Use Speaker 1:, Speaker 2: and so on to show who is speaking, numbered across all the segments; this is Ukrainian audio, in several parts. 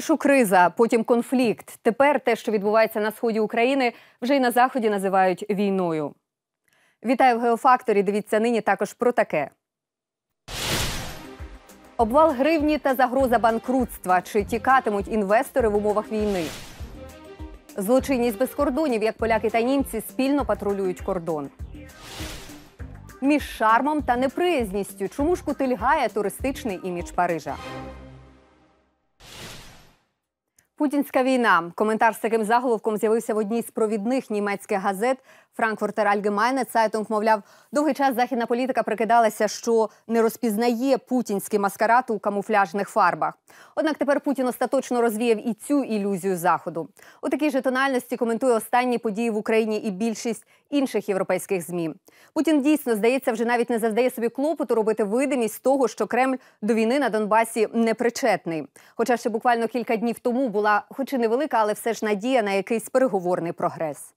Speaker 1: Спершу криза, потім конфлікт. Тепер те, що відбувається на сході України, вже й на заході називають війною. Вітаю в геофакторі. Дивіться нині також про таке. Обвал гривні та загроза банкрутства. Чи тікатимуть інвестори в умовах війни? Злочинність без кордонів, як поляки та німці спільно патрулюють кордон. Між шармом та неприязністю. Чому ж кутильгає туристичний імідж Парижа? Путінська війна. Коментар з таким заголовком з'явився в одній з провідних німецьких газет Франкфуртер Альгемайне. Цайтунг, мовляв, довгий час західна політика прикидалася, що не розпізнає путінський маскарад у камуфляжних фарбах. Однак тепер Путін остаточно розвіяв і цю ілюзію заходу. У такій же тональності коментує останні події в Україні і більшість інших європейських змі. Путін дійсно здається, вже навіть не завдає собі клопоту робити видимість того, що Кремль до війни на Донбасі не причетний. Хоча ще буквально кілька днів тому була, хоч і невелика, але все ж надія на якийсь переговорний прогрес.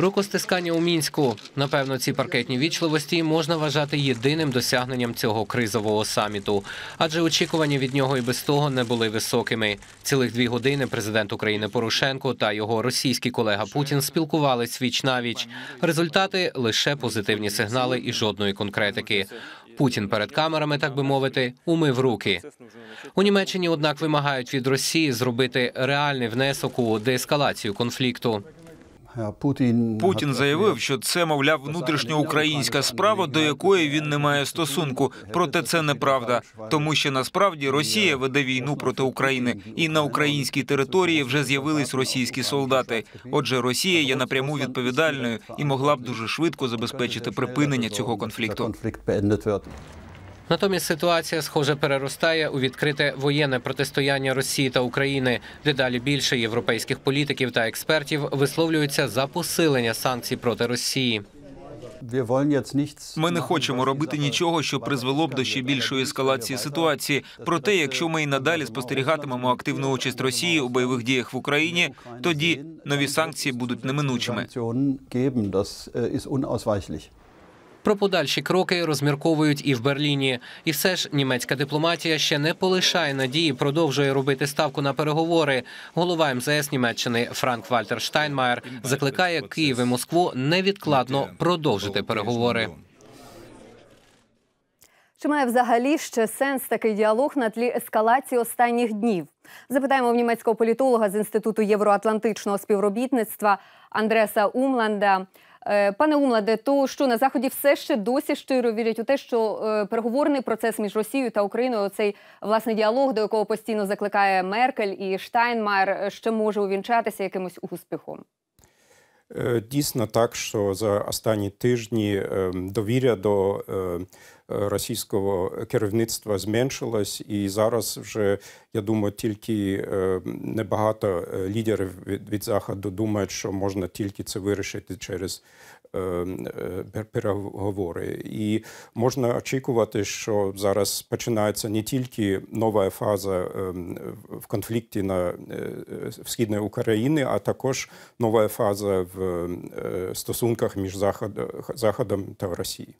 Speaker 2: Рукостискання у мінську. Напевно, ці паркетні вічливості можна вважати єдиним досягненням цього кризового саміту, адже очікування від нього і без того не були високими. Цілих дві години президент України Порошенко та його російський колега Путін спілкувались віч на віч. Результати лише позитивні сигнали і жодної конкретики. Путін перед камерами, так би мовити, умив руки. У Німеччині, однак, вимагають від Росії зробити реальний внесок у деескалацію конфлікту.
Speaker 3: Путін Путін заявив, що це, мовляв, внутрішньоукраїнська справа, до якої він не має стосунку. Проте це неправда, тому що насправді Росія веде війну проти України, і на українській території вже з'явились російські солдати. Отже, Росія є напряму відповідальною і могла б дуже швидко забезпечити припинення цього конфлікту.
Speaker 2: Натомість ситуація, схоже, переростає у відкрите воєнне протистояння Росії та України. Дедалі більше європейських політиків та експертів висловлюються за посилення санкцій проти Росії.
Speaker 3: Ми не хочемо робити нічого, що призвело б до ще більшої ескалації ситуації. Проте, якщо ми і надалі спостерігатимемо активну участь Росії у бойових діях в Україні, тоді нові санкції будуть неминучими.
Speaker 2: Про подальші кроки розмірковують і в Берліні. І все ж німецька дипломатія ще не полишає надії, продовжує робити ставку на переговори. Голова МЗС Німеччини Франк Вальтер Штайнмаєр закликає Київ і Москву невідкладно продовжити переговори.
Speaker 1: Чи має взагалі ще сенс такий діалог на тлі ескалації останніх днів? Запитаємо в німецького політолога з інституту євроатлантичного співробітництва Андреса Умланда. Пане Умладе, то що на заході все ще досі щиро вірять у те, що переговорний процес між Росією та Україною, цей власний діалог, до якого постійно закликає Меркель і Штайнмайер, ще може увінчатися якимось успіхом?
Speaker 4: Дійсно так, що за останні тижні довіря до російського керівництва зменшилось, і зараз вже я думаю, тільки небагато лідерів від заходу думають, що можна тільки це вирішити через переговори. І можна очікувати, що зараз починається не тільки нова фаза в конфлікті на в східній Україні, а також нова фаза в стосунках між Заходом та Росією.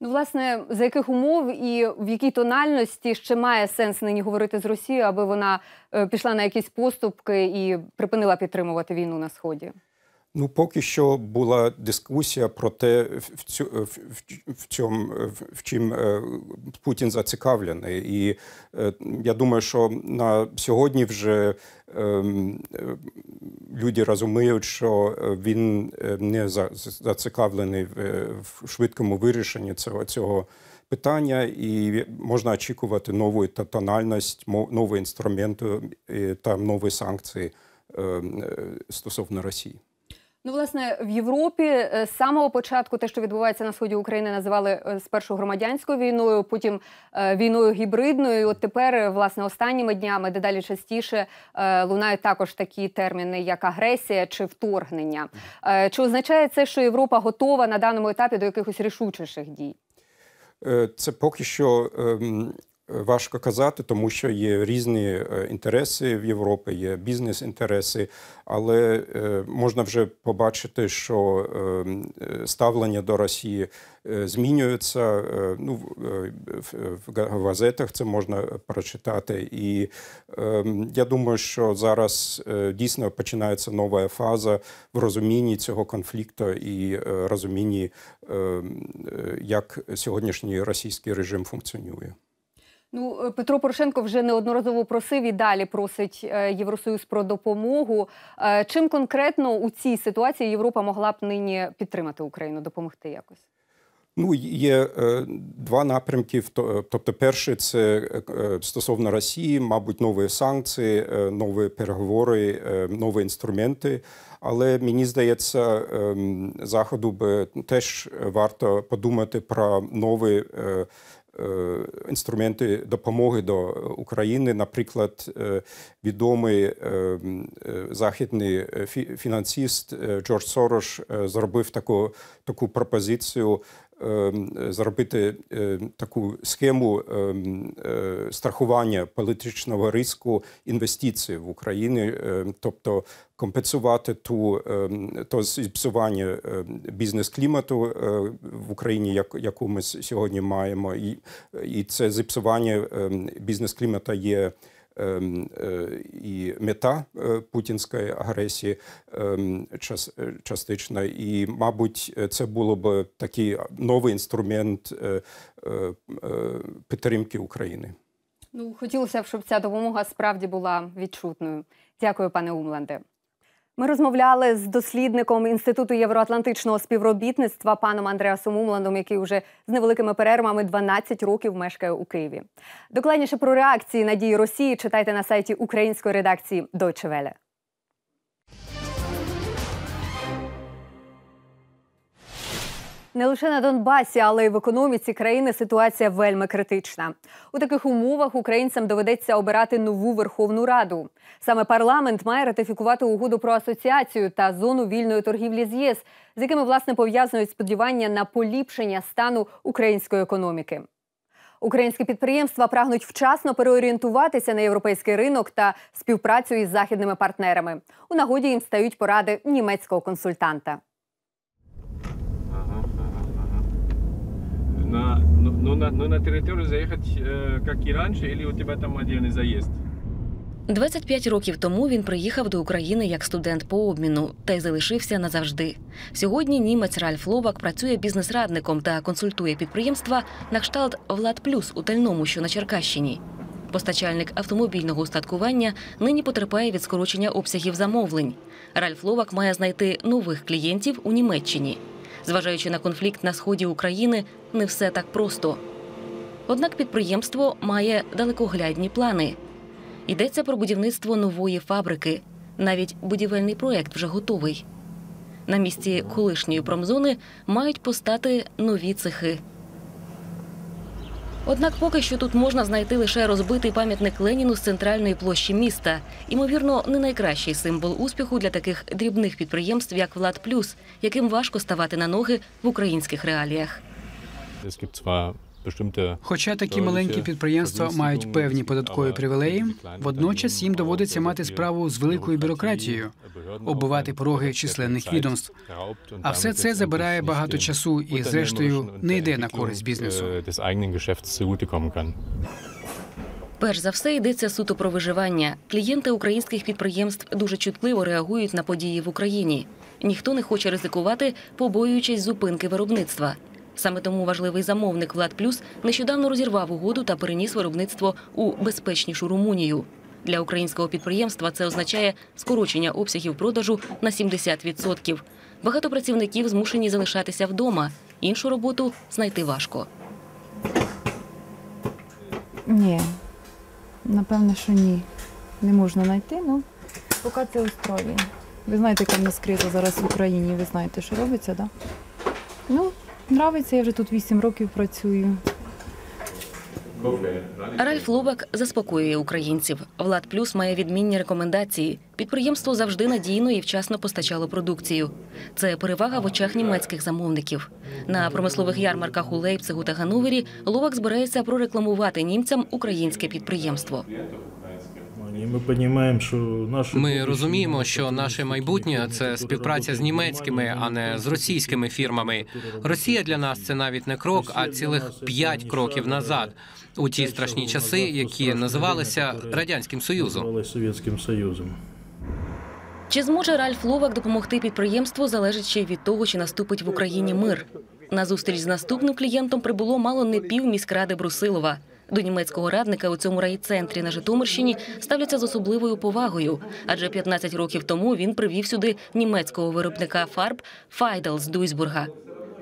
Speaker 1: Ну, власне, за яких умов і в якій тональності ще має сенс нині говорити з Росією, аби вона пішла на якісь поступки і припинила підтримувати війну на сході?
Speaker 4: Ну, поки що була дискусія про те, в цю, в, в чому в чим Путін зацікавлений. І я думаю, що на сьогодні вже люди розуміють, що він не зацікавлений в швидкому вирішенні цього цього питання, і можна очікувати нову тональність, нові інструменти та нові санкції стосовно Росії.
Speaker 1: Ну, власне, в Європі з самого початку те, що відбувається на сході України, називали спершу громадянською війною, потім війною гібридною. І От тепер, власне, останніми днями дедалі частіше лунають також такі терміни, як агресія чи вторгнення. Чи означає це, що Європа готова на даному етапі до якихось рішучіших дій?
Speaker 4: Це поки що Важко казати, тому що є різні е, інтереси в Європі, є бізнес-інтереси, але е, можна вже побачити, що е, ставлення до Росії змінюється. Ну, в- газетах це можна прочитати. І я думаю, що зараз дійсно починається нова фаза в розумінні цього конфлікту і розумінні, як сьогоднішній російський режим функціонує.
Speaker 1: Ну, е, Петро Порошенко вже неодноразово просив і далі просить е, Євросоюз про допомогу. Е, Чим конкретно у цій ситуації Європа могла б нині підтримати Україну, допомогти якось?
Speaker 4: Ну, є два напрямки. Тобто, перший це стосовно Росії, мабуть, нові санкції, нові переговори, нові інструменти. Але мені здається, е, заходу би теж варто подумати про нові. Е, Інструменти допомоги до України, наприклад, е, відомий е, західний фі- фінансист е, Джордж Сорош зробив таку, таку пропозицію зробити е, таку схему е, е, страхування політичного риску інвестицій в Україні, тобто компенсувати ту то зіпсування бізнес-клімату е, в Україні, яку ми сьогодні маємо, і, це зіпсування бізнес-клімата є. Ем, е, І мета е, путінської агресії ем, е, частично, і, мабуть, це було б такий новий інструмент підтримки України.
Speaker 1: Ну, хотілося б, щоб ця допомога справді була відчутною. Дякую, пане Умланде. Ми розмовляли з дослідником Інституту євроатлантичного співробітництва паном Андреасом Умландом, який уже з невеликими перервами 12 років мешкає у Києві. Докладніше про реакції на дії Росії читайте на сайті української редакції Deutsche Welle. Не лише на Донбасі, але й в економіці країни ситуація вельми критична. У таких умовах українцям доведеться обирати нову Верховну Раду. Саме парламент має ратифікувати угоду про асоціацію та зону вільної торгівлі з ЄС, з якими власне пов'язують сподівання на поліпшення стану української економіки. Українські підприємства прагнуть вчасно переорієнтуватися на європейський ринок та співпрацю із західними партнерами. У нагоді їм стають поради німецького консультанта.
Speaker 5: На, ну, ну, на, ну, на территорию заехать, э, как и раньше, у тебя там отдельный заезд?
Speaker 6: 25 років тому він приїхав до України як студент по обміну та й залишився назавжди. Сьогодні німець Ральф Ловак працює бізнес-радником та консультує підприємства на кшталт Влад Плюс у Тельному, що на Черкащині. Постачальник автомобільного устаткування нині потерпає від скорочення обсягів замовлень. Ральф Ловак має знайти нових клієнтів у Німеччині. Зважаючи на конфлікт на сході України, не все так просто. Однак підприємство має далекоглядні плани. Йдеться про будівництво нової фабрики. Навіть будівельний проект вже готовий. На місці колишньої промзони мають постати нові цехи. Однак поки що тут можна знайти лише розбитий пам'ятник Леніну з центральної площі міста. Ймовірно, не найкращий символ успіху для таких дрібних підприємств, як Влад Плюс, яким важко ставати на ноги в українських реаліях.
Speaker 7: Хоча такі маленькі підприємства мають певні податкові привілеї, водночас їм доводиться мати справу з великою бюрократією, оббивати пороги численних відомств. А все це забирає багато часу і, зрештою, не йде на користь бізнесу.
Speaker 8: zugutekommen kann.
Speaker 6: Перш за все йдеться суто про виживання. Клієнти українських підприємств дуже чутливо реагують на події в Україні. Ніхто не хоче ризикувати, побоюючись зупинки виробництва. Саме тому важливий замовник Влад Плюс нещодавно розірвав угоду та переніс виробництво у безпечнішу Румунію. Для українського підприємства це означає скорочення обсягів продажу на 70%. Багато працівників змушені залишатися вдома. Іншу роботу знайти важко.
Speaker 9: Ні, напевно, що ні. Не можна знайти, ну поки це устроює. Ви знаєте, яка в нас криза зараз в Україні, ви знаєте, що робиться, так? Ну, нравиться, я вже тут 8 років працюю.
Speaker 6: Ральф Ловак заспокоює українців. Влад Плюс має відмінні рекомендації. Підприємство завжди надійно і вчасно постачало продукцію. Це перевага в очах німецьких замовників. На промислових ярмарках у Лейпцигу та Ганновері Ловак збирається прорекламувати німцям українське підприємство.
Speaker 2: Ми розуміємо, що наше майбутнє це співпраця з німецькими, а не з російськими фірмами. Росія для нас це навіть не крок, а цілих п'ять кроків назад у ті страшні часи, які називалися радянським союзом. Совєтським союзом.
Speaker 6: Чи зможе Ральф Ловак допомогти підприємству, залежить ще від того, чи наступить в Україні мир. На зустріч з наступним клієнтом прибуло мало не пів міськради Брусилова. До німецького радника у цьому райцентрі на Житомирщині ставляться з особливою повагою, адже 15 років тому він привів сюди німецького виробника фарб Файдел з Дуйсбурга.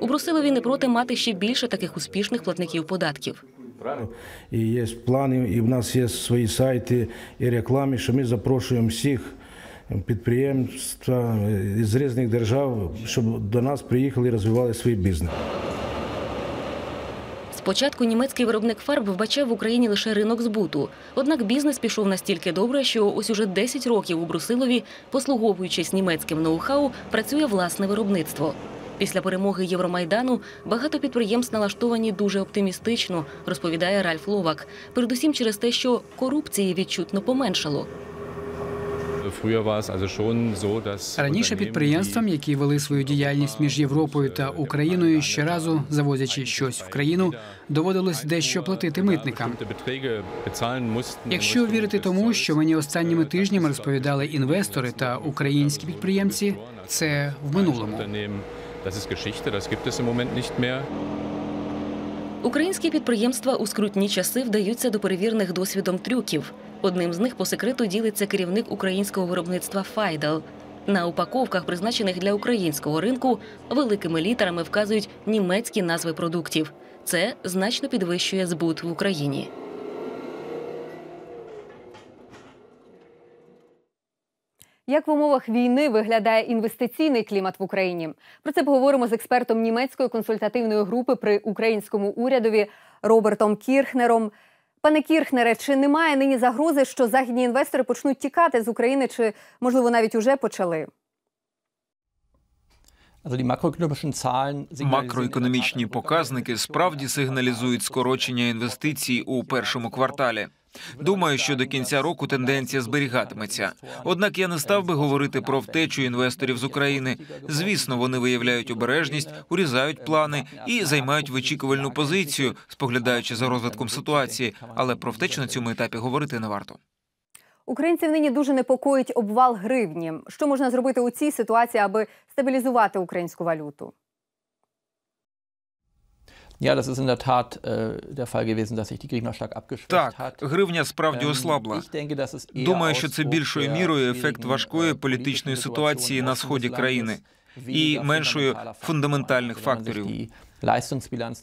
Speaker 6: У Брусилові не проти мати ще більше таких успішних платників податків.
Speaker 10: І є плани, і в нас є свої сайти і реклами, що ми запрошуємо всіх підприємства з різних держав, щоб до нас приїхали і розвивали свій бізнес.
Speaker 6: Спочатку німецький виробник фарб вбачав в Україні лише ринок збуту. Однак бізнес пішов настільки добре, що ось уже 10 років у Брусилові, послуговуючись німецьким ноу-хау, працює власне виробництво. Після перемоги Євромайдану багато підприємств налаштовані дуже оптимістично, розповідає Ральф Ловак. Передусім через те, що корупції відчутно поменшало.
Speaker 7: Раніше підприємствам, які вели свою діяльність між Європою та Україною, щоразу завозячи щось в країну, доводилось дещо платити митникам. Якщо вірити тому, що мені останніми тижнями розповідали інвестори та українські підприємці, це в минулому.
Speaker 6: Українські підприємства у скрутні часи вдаються до перевірених досвідом трюків. Одним з них по секрету ділиться керівник українського виробництва Файдел. На упаковках, призначених для українського ринку, великими літерами вказують німецькі назви продуктів. Це значно підвищує збут в Україні.
Speaker 1: Як в умовах війни виглядає інвестиційний клімат в Україні? Про це поговоримо з експертом німецької консультативної групи при українському урядові Робертом Кірхнером. Пане Кірхнере, чи немає нині загрози, що західні інвестори почнуть тікати з України, чи можливо навіть уже почали?
Speaker 3: Макроекономічні показники справді сигналізують скорочення інвестицій у першому кварталі. Думаю, що до кінця року тенденція зберігатиметься. Однак я не став би говорити про втечу інвесторів з України. Звісно, вони виявляють обережність, урізають плани і займають вичікувальну позицію, споглядаючи за розвитком ситуації. Але про втечу на цьому етапі говорити не варто.
Speaker 1: Українців нині дуже непокоїть обвал гривні. Що можна зробити у цій ситуації, аби стабілізувати українську валюту?
Speaker 11: Ja, das ist in der Tat äh, der Fall gewesen, dass sich die Griechen stark abgeschwächt
Speaker 3: Так, гривня справді ослабла. Думаю, що це більшою мірою ефект важкої політичної ситуації на сході країни і меншою фундаментальних факторів.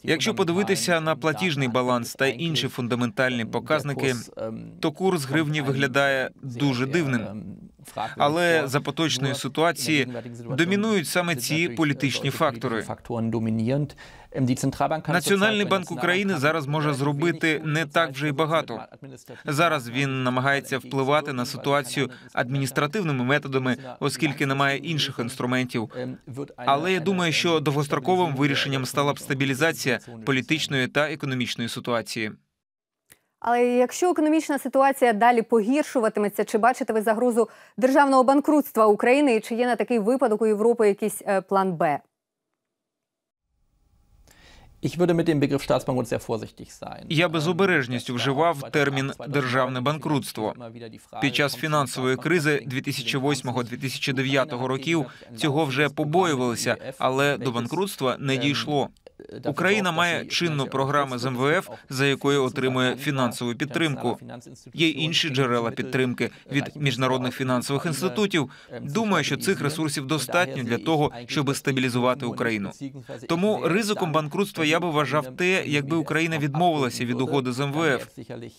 Speaker 3: Якщо подивитися на платіжний баланс та інші фундаментальні показники, то курс гривні виглядає дуже дивним. Але за поточної ситуації домінують саме ці політичні фактори. Національний банк України зараз може зробити не так вже й багато. Зараз він намагається впливати на ситуацію адміністративними методами, оскільки немає інших інструментів. Але я думаю, що довгостроковим вирішенням стала б стабілізація політичної та економічної ситуації.
Speaker 1: Але якщо економічна ситуація далі погіршуватиметься, чи бачите ви загрозу державного банкрутства України, і чи є на такий випадок у Європи якийсь е, план Б?
Speaker 3: Я би з обережністю вживав термін державне банкрутство. Під час фінансової кризи 2008-2009 років цього вже побоювалися, але до банкрутства не дійшло. Україна має чинну програму з МВФ, за якою отримує фінансову підтримку. Є інші джерела підтримки від міжнародних фінансових інститутів. Думаю, що цих ресурсів достатньо для того, щоб стабілізувати Україну. Тому ризиком банкрутства я би вважав те, якби Україна відмовилася від угоди з МВФ.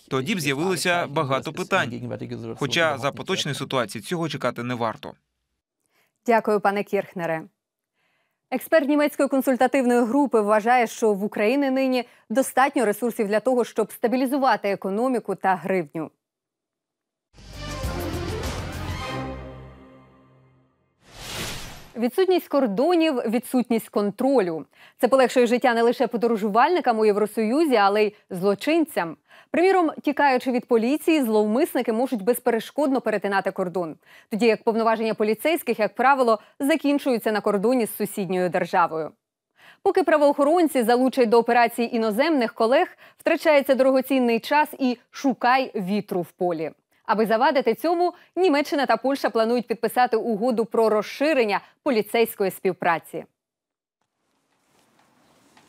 Speaker 3: Тоді б з'явилося багато питань. Хоча за поточної ситуації цього чекати не варто.
Speaker 1: Дякую, пане Кірхнере. Експерт німецької консультативної групи вважає, що в Україні нині достатньо ресурсів для того, щоб стабілізувати економіку та гривню. Відсутність кордонів, відсутність контролю. Це полегшує життя не лише подорожувальникам у Євросоюзі, але й злочинцям. Приміром, тікаючи від поліції, зловмисники можуть безперешкодно перетинати кордон, тоді як повноваження поліцейських, як правило, закінчуються на кордоні з сусідньою державою. Поки правоохоронці залучать до операцій іноземних колег, втрачається дорогоцінний час і шукай вітру в полі. Аби завадити цьому, Німеччина та Польща планують підписати угоду про розширення поліцейської співпраці.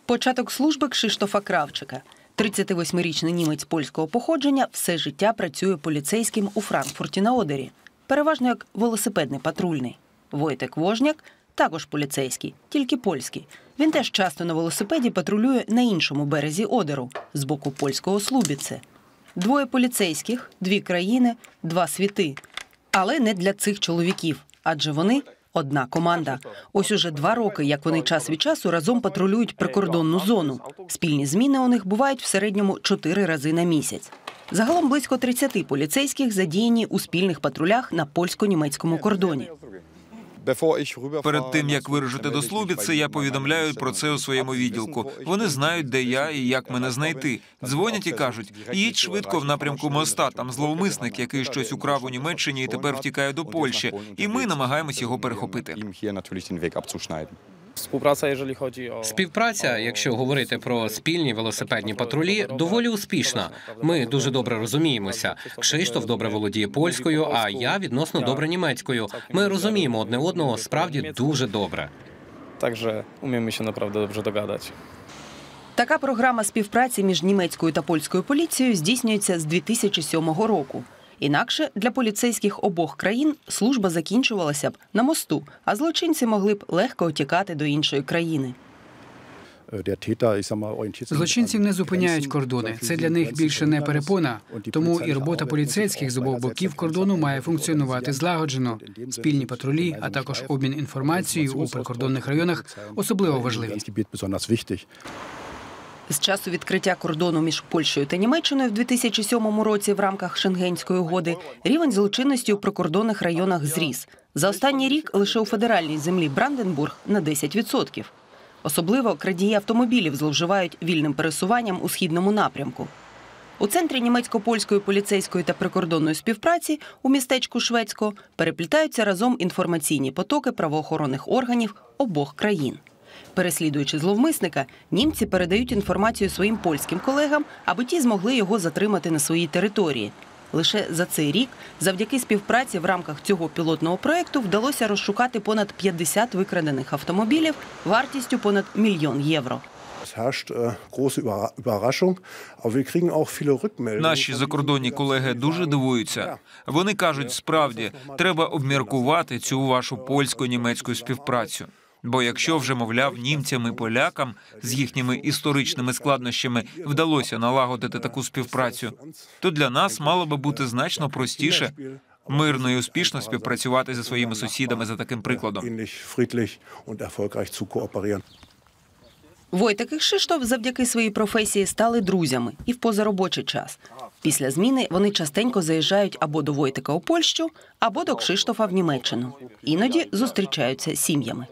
Speaker 12: Початок служби Кшиштофа Кравчика. 38-річний німець польського походження все життя працює поліцейським у Франкфурті на Одері, переважно як велосипедний патрульний. Войтек Вожняк також поліцейський, тільки польський. Він теж часто на велосипеді патрулює на іншому березі Одеру, з боку польського Слубіце. Двоє поліцейських, дві країни, два світи. Але не для цих чоловіків, адже вони одна команда. Ось уже два роки, як вони час від часу разом патрулюють прикордонну зону. Спільні зміни у них бувають в середньому чотири рази на місяць. Загалом близько 30 поліцейських задіяні у спільних патрулях на польсько-німецькому кордоні.
Speaker 3: Перед тим як вирушити до Слубіци, я повідомляю про це у своєму відділку. Вони знають, де я і як мене знайти. Дзвонять і кажуть: їдь швидко в напрямку моста. Там зловмисник, який щось украв у Німеччині і тепер втікає до Польщі. І ми намагаємось його перехопити.
Speaker 13: Współpraca, jeżeli chodzi o
Speaker 2: Співпраця, якщо говорити про спільні велосипедні патрулі, доволі успішна. Ми дуже добре розуміємося. Кшиштоф добре володіє польською, а я відносно добре німецькою. Ми розуміємо одне одного справді дуже добре.
Speaker 13: Także umiemy się naprawdę dobrze dogadać.
Speaker 12: Така програма співпраці між німецькою та польською поліцією здійснюється з 2007 року. Інакше для поліцейських обох країн служба закінчувалася б на мосту, а злочинці могли б легко утікати до іншої країни.
Speaker 7: Злочинців не зупиняють кордони. Це для них більше не перепона. Тому і робота поліцейських з обох боків кордону має функціонувати злагоджено. Спільні патрулі, а також обмін інформацією у прикордонних районах особливо важливі.
Speaker 12: З часу відкриття кордону між Польщею та Німеччиною в 2007 році в рамках Шенгенської угоди рівень злочинності у прикордонних районах зріс. За останній рік лише у федеральній землі Бранденбург на 10%. Особливо крадії автомобілів зловживають вільним пересуванням у східному напрямку. У центрі німецько-польської поліцейської та прикордонної співпраці у містечку Шведсько переплітаються разом інформаційні потоки правоохоронних органів обох країн. Переслідуючи зловмисника, німці передають інформацію своїм польським колегам, аби ті змогли його затримати на своїй території. Лише за цей рік, завдяки співпраці в рамках цього пілотного проекту, вдалося розшукати понад 50 викрадених автомобілів вартістю понад мільйон євро.
Speaker 3: Наші закордонні колеги дуже дивуються. Вони кажуть, справді треба обміркувати цю вашу польсько-німецьку співпрацю. Бо якщо вже, мовляв, німцям і полякам з їхніми історичними складнощами вдалося налагодити таку співпрацю, то для нас мало би бути значно простіше мирно і успішно співпрацювати зі своїми сусідами за таким прикладом.
Speaker 12: Войтек і Кшиштоф завдяки своїй професії стали друзями і в позаробочий час. Після зміни вони частенько заїжджають або до Войтека у Польщу, або до Кшиштофа в Німеччину. Іноді зустрічаються сім'ями.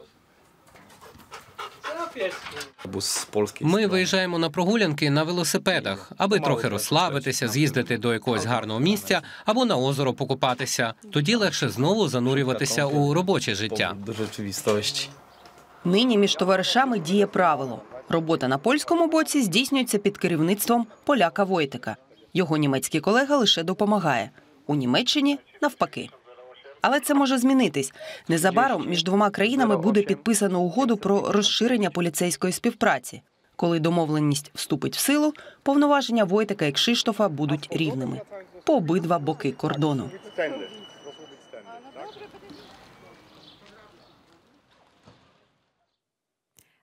Speaker 2: Ми виїжджаємо на прогулянки на велосипедах, аби трохи розслабитися, з'їздити до якогось гарного місця або на озеро покупатися. Тоді легше знову занурюватися у робоче життя.
Speaker 12: Нині між товаришами діє правило: робота на польському боці здійснюється під керівництвом поляка Войтека. Його німецький колега лише допомагає. У Німеччині навпаки. Але це може змінитись. Незабаром між двома країнами буде підписано угоду про розширення поліцейської співпраці. Коли домовленість вступить в силу, повноваження Войтека і Кшиштофа будуть рівними по обидва боки кордону.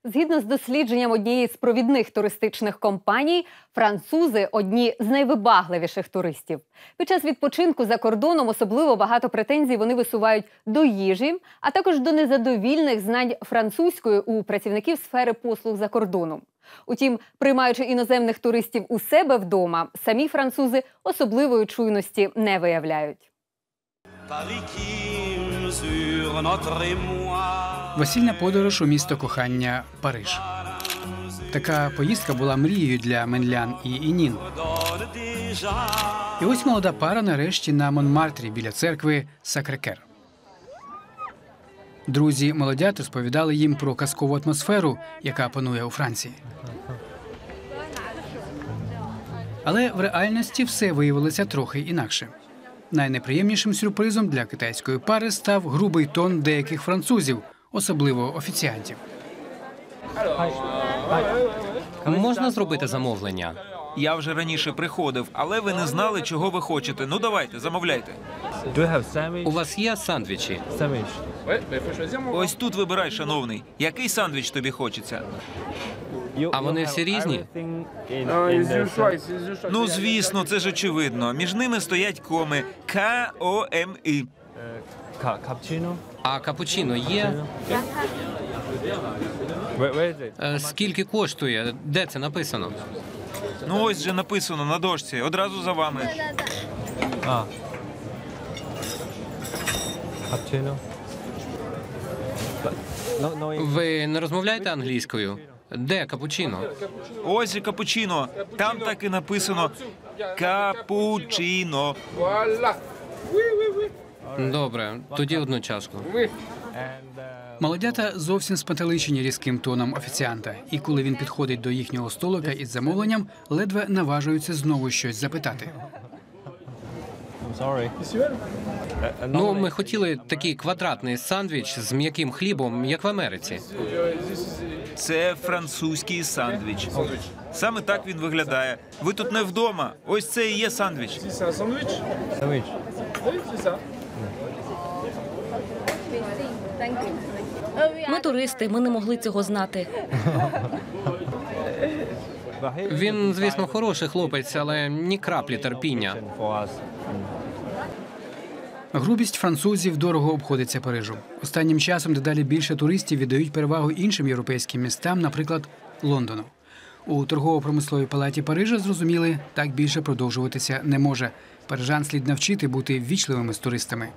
Speaker 1: Згідно з дослідженням однієї з провідних туристичних компаній, французи одні з найвибагливіших туристів. Під час відпочинку за кордоном особливо багато претензій вони висувають до їжі, а також до незадовільних знань французької у працівників сфери послуг за кордоном. Утім, приймаючи іноземних туристів у себе вдома, самі французи особливої чуйності не виявляють.
Speaker 7: Весільна подорож у місто кохання Париж. Така поїздка була мрією для Менлян і Інін. І ось молода пара нарешті на Монмартрі біля церкви Сакрекер. Друзі молодят розповідали їм про казкову атмосферу, яка панує у Франції. Але в реальності все виявилося трохи інакше. Найнеприємнішим сюрпризом для китайської пари став грубий тон деяких французів, особливо офіціантів.
Speaker 2: Можна зробити замовлення?
Speaker 3: Я вже раніше приходив, але ви не знали, чого ви хочете. Ну давайте, замовляйте.
Speaker 2: У вас є сандвічі?
Speaker 3: Ось тут вибирай, шановний. Який сандвіч тобі хочеться?
Speaker 2: А вони всі різні?
Speaker 3: Ну, звісно, це ж очевидно. Між ними стоять коми К-О-М-І.
Speaker 2: А капучино є? Е, Скільки коштує? Де це написано?
Speaker 3: Ну ось же написано на дошці, одразу за вами.
Speaker 2: Ви не розмовляєте англійською? Де капучино?
Speaker 3: Ось же капучино. Там так і написано Капучино.
Speaker 2: Добре, тоді одну чашку.
Speaker 7: Молодята зовсім спантеличені різким тоном офіціанта, і коли він підходить до їхнього столика із замовленням, ледве наважуються знову щось запитати.
Speaker 2: Ну, ми хотіли такий квадратний сандвіч з м'яким хлібом, як в Америці.
Speaker 3: Це французький сандвіч. Саме так він виглядає. Ви тут не вдома. Ось це і є сандвіч.
Speaker 6: Ми туристи, ми не могли цього знати.
Speaker 2: Він, звісно, хороший хлопець, але ні краплі терпіння.
Speaker 7: Грубість французів дорого обходиться Парижу. Останнім часом дедалі більше туристів віддають перевагу іншим європейським містам, наприклад, Лондону. У торгово-промисловій палаті Парижа зрозуміли, так більше продовжуватися не може. Парижан слід навчити бути ввічливими з туристами.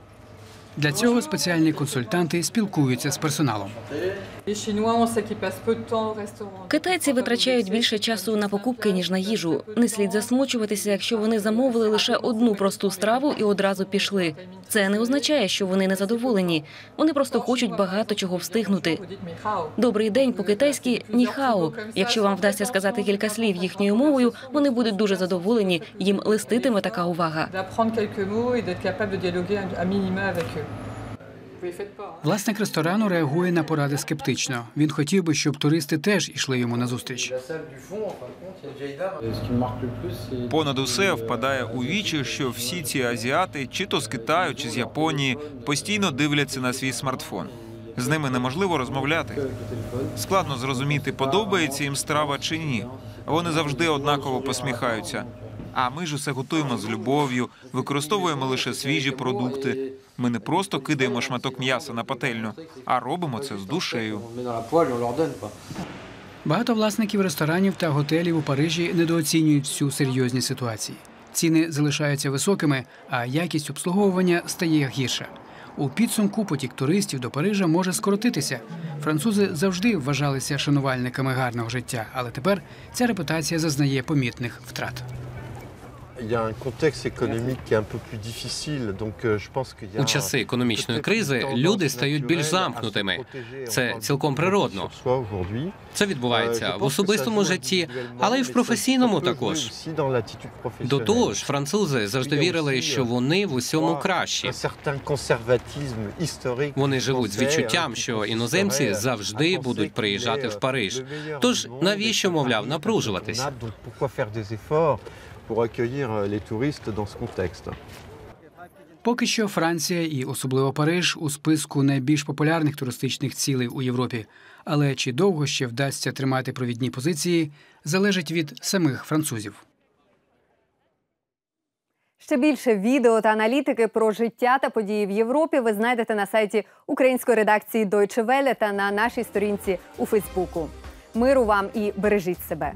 Speaker 7: Для цього спеціальні консультанти спілкуються з персоналом.
Speaker 6: Китайці витрачають більше часу на покупки ніж на їжу. Не слід засмучуватися, якщо вони замовили лише одну просту страву і одразу пішли. Це не означає, що вони не задоволені. Вони просто хочуть багато чого встигнути. Добрий день по-китайськи ніхао. Якщо вам вдасться сказати кілька слів їхньою мовою, вони будуть дуже задоволені. Їм листитиме така увага.
Speaker 7: Власник ресторану реагує на поради скептично. Він хотів би, щоб туристи теж йшли йому назустріч.
Speaker 3: Понад усе впадає у вічі, що всі ці азіати, чи то з Китаю, чи з Японії, постійно дивляться на свій смартфон. З ними неможливо розмовляти. Складно зрозуміти, подобається їм страва чи ні. Вони завжди однаково посміхаються. А ми ж усе готуємо з любов'ю, використовуємо лише свіжі продукти. Ми не просто кидаємо шматок м'яса на пательню, а робимо це з душею.
Speaker 7: Багато власників ресторанів та готелів у Парижі недооцінюють всю серйозність ситуації. Ціни залишаються високими, а якість обслуговування стає гірша. У підсумку потік туристів до Парижа може скоротитися. Французи завжди вважалися шанувальниками гарного життя, але тепер ця репутація зазнає помітних втрат.
Speaker 2: У часи економічної кризи люди стають більш замкнутими. Це цілком природно. Це відбувається в особистому житті, але й в професійному також. До того ж, французи завжди вірили, що вони в усьому кращі. Вони живуть з відчуттям, що іноземці завжди будуть приїжджати в Париж. Тож навіщо, мовляв, напружуватись?
Speaker 14: Pour accueillir les touristes dans ce contexte.
Speaker 7: Поки що Франція і особливо Париж у списку найбільш популярних туристичних цілей у Європі. Але чи довго ще вдасться тримати провідні позиції, залежить від самих французів.
Speaker 1: Ще більше відео та аналітики про життя та події в Європі ви знайдете на сайті української редакції Deutsche Welle та на нашій сторінці у Фейсбуку. Миру вам і бережіть себе.